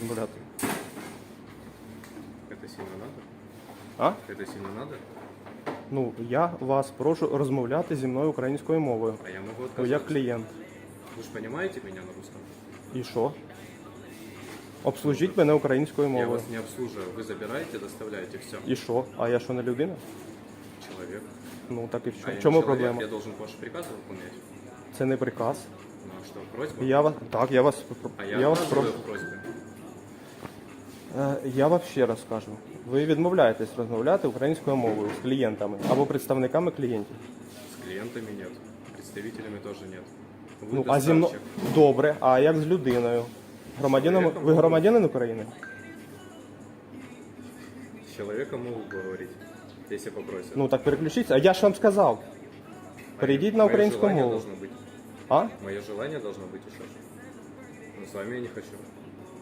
Розмовляти. Это сильно надо? А? Это сильно надо? Ну, я вас прошу розмовляти зі мною українською мовою. А я могу Ну, отказаться. як клієнт. Вы же понимаете меня на русском? І що? Обслужіть мене українською Я мовою. вас не обслуживаю. Вы забираете, доставляете, все. І що? А я що не людина? Человек. Ну так і в А чому? я В чому не человек, проблема? Я должен ваши приказы выполнять. Це не приказ. Ну а что, просьба? Я вас. Так, я вас. А я, Я вас отказываю прошу. в просьбе. Е, Я вам ще раз скажу. Ви відмовляєтесь розмовляти українською мовою з клієнтами або представниками клієнтів. С клиентами нет. Представителями тоже нет. Вы Ну, а зі мною доставщик. добре, а як з людиною? Громадянином Чоловіком ви можу. громадянин України? С человеком могу говорить, если попросят. Ну так переключіться. А я ж вам сказав. Перейдіть на Мое українську желание мову. должно быть. А? Мое желание должно быть еще. Но с вами я не хочу.